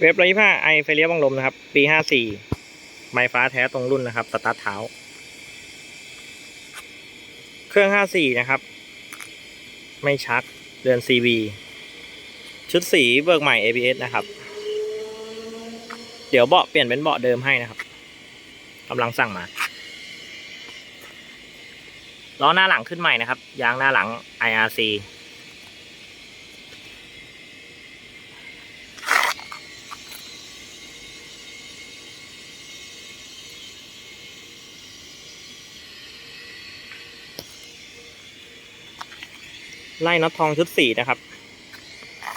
เว็บร้อยี่ห้าไอไฟเลี้ยวบังลมนะครับ ปีห้าสี่ไม้ฟ้าแท้ตรงรุ่นนะครับ สตาร์ทเท้า เครื่องห้าสี่นะครับ ไม่ชัก เดือน CB ชุดสีเบิกใหม่ ABS นะครับ เดี๋ยวเบาะเปลี่ยนเป็นเบาะเดิมให้นะครับกำลังสั่งมา ล้อหน้าหลังขึ้นใหม่นะครับ ยางหน้าหลัง IRC ไล่น็อตทองชุดสี่นะครับ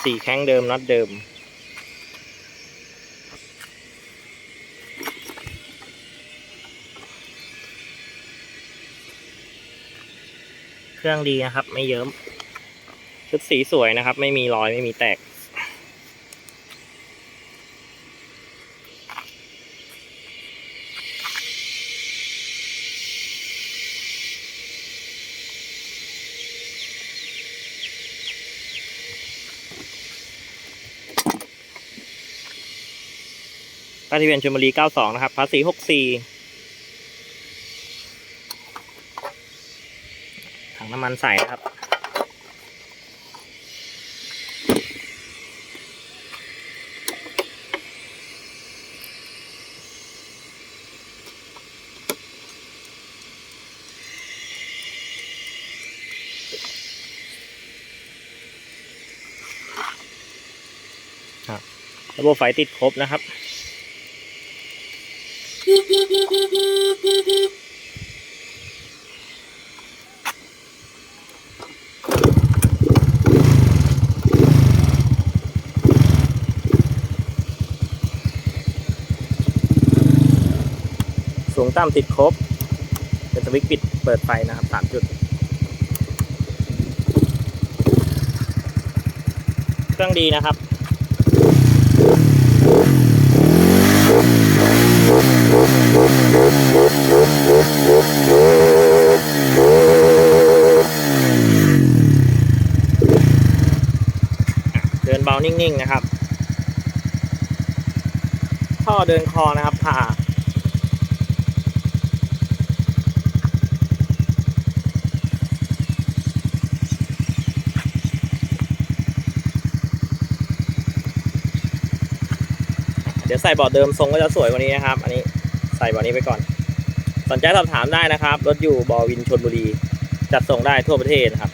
สี่แข้งเดิมน็อตเดิม เครื่องดีนะครับ ไม่เยิ้มชุดสีสวยนะครับ ไม่มีรอยไม่มีแตก ป้ายทะเบียนชลบุรี 92 นะครับ ภาษี 64 ถังน้ำมันใส่นะครับ ระบบไฟติดครบนะครับ สูงต่ำติดครบเป็นสวิตช์ปิดเปิดไฟนะครับสามจุด เครื่องดีนะครับานิ่งๆนะครับ ท่อเดินคอนะครับผ่าเดี๋ยวใส่เบาะเดิมทรงก็จะสวยกว่านี้นะครับ อันนี้ใส่เบาะนี้ไปก่อน สนใจสอบถามได้นะครับ รถอยู่บอวินชนบุรี จัดส่งได้ทั่วประเทศนะครับ